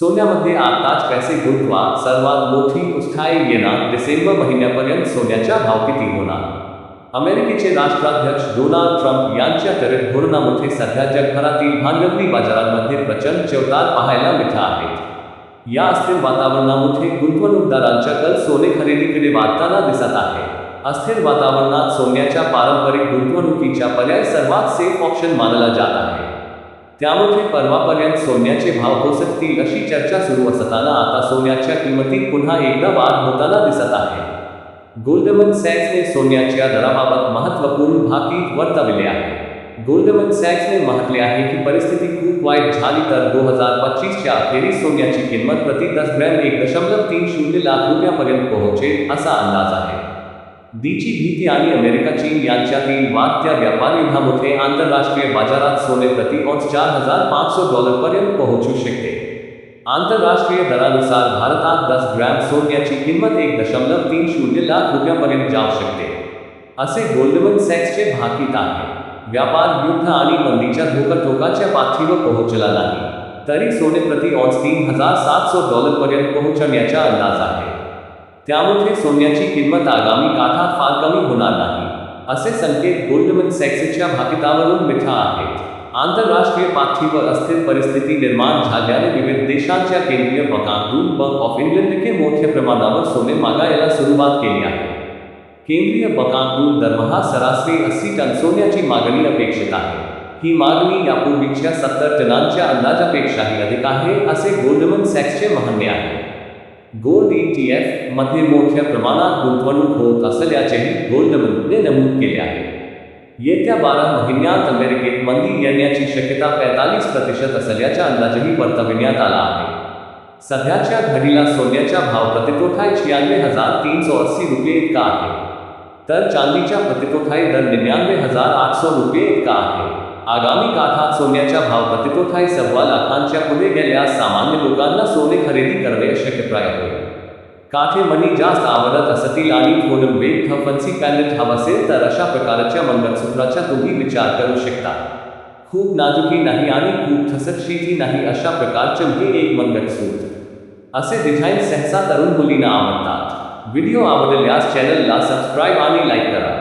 सोन्यामध्ये आताच पैसे गुंतवा सर्वात मोठी उठाई येणार डिसेंबर महिन्यापर्यंत सोन्याचा भाव किती होणार। अमेरिकेचे राष्ट्राध्यक्ष डोनाल्ड ट्रंप यांच्या करित धोरणामध्ये सध्या जगभरातील भांडवली बाजारांमध्ये प्रचंड चवदार पाहायला मिळत आहेत या अस्थिर वातावरणामध्ये गुंतवणूकदारांच्या कल सोने खरेदीकडे वाढताना दिसत आहे। अस्थिर वातावरणात सोन्याच्या पारंपरिक गुंतवणुकीचा पर्याय सर्वात सेफ़ ऑप्शन मानला जात आहे। त्यामुळे परवापर्यंत सोन्याचे भाव कोसळतील अशी चर्चा सुरू असताना आता सोन्याच्या किंमतीत पुन्हा एकदा वाद होताना दिसत आहे. गोल्डमन सॅक्सने सोन्याच्या दराबाबत महत्त्वपूर्ण भाकीत वर्तविले आहे. गोल्डमन सॅक्सने म्हटले आहे की परिस्थिती खूप वाईट झाली तर दो हजार पच्चीसच्या अखेरीस सोन्याची किंमत प्रति दस ग्रॅम एक दशमलव तीन शून्य लाख रुपयापर्यंत पोहोचेल असा अंदाज आहे. दीची भीती आणि अमेरिका, चीन यांच्यातील वाढत्या व्यापार युद्धामध्ये आंतरराष्ट्रीय बाजारात सोने प्रति औंस चार हज़ार पाचशे डॉलरपर्यंत पोहोचू शकते. आंतरराष्ट्रीय दरानुसार भारतात दस ग्रॅम सोन्याची किंमत एक दशमलव तीन शून्य लाख रुपयापर्यंत जाऊ शकते. असे गोल्डमन सॅक्सचे भाकीत आहे. व्यापार, युद्ध आणि मंदीच्या धोकाधोकाच्या पाठीवर पोहोचला नाही. तरी सोने प्रति औंस तीन हज़ार सात सौ सातशे डॉलरपर्यंत पोहोचण्याचा अंदाज आहे. त्यामुळे सोन्याची किंमत आगामी काळात फार कमी होणार नाही. असे संकेत गोल्डमन सॅक्सच्या भाकितावरून मिळत आहेत. आंतरराष्ट्रीय पाठीवर अस्थिर परिस्थिती निर्माण झाल्याने विविध देशांच्या केंद्रीय बँकांतून बँक ऑफ़ इंग्लंडने मोठ्या प्रमाणावर सोने मागायला सुरुवात केली आहे. केंद्रीय बँकांतून दरमहा सरासरी अस्सी टन सोन्याची मागणी अपेक्षित आहे. ही मागणी यापूर्वीच्या सत्तर टनांच्या अंदाजापेक्षाही अधिक आहे, असे गोल्डमन सॅक्सचे म्हणणे आहे. गोल्ड ई टी एफ़ मध्ये मोठ्या प्रमाणात गुंतवणूक होत असल्याचेही गोल्डमनने नमूद केले आहे. येत्या बारा महिन्यात अमेरिकेत मंदी येण्याची शक्यता पैतालीस प्रतिशत असल्याचा अंदाजही वर्तविण्यात आला आहे. सध्याच्या घडीला सोन्याचा भाव प्रतितोठाय छियानवे हज़ार तीनशे अस्सी रुपये इतका आहे. तर चांदीच्या प्रतितोठाई दर निन्यानवे हज़ार आठशे रुपये इतका आहे. आगामी काळात सोन्याचा भाव प्रतितोठाई सव्वा लाखांच्या पुढे गेल्यास सामान्य लोकांना सोने खरेदी करणे अशक्यप्राय होईल काठे मनी जास्त आवडत असतील आणि थोडं वेग फन्सी पॅलेट हवं असेल तर अशा प्रकारच्या मंगळसूत्राचा तुम्ही विचार करू शकता. खूप नाजुकी नाही आणि खूप ठसकशीतही नाही अशा प्रकारचे हे एक मंगळसूत्र असे डिझाईन सहसा तरुण मुलींना आवडतात. व्हिडिओ आवडल्यास चॅनलला सबस्क्राईब आणि लाईक करा.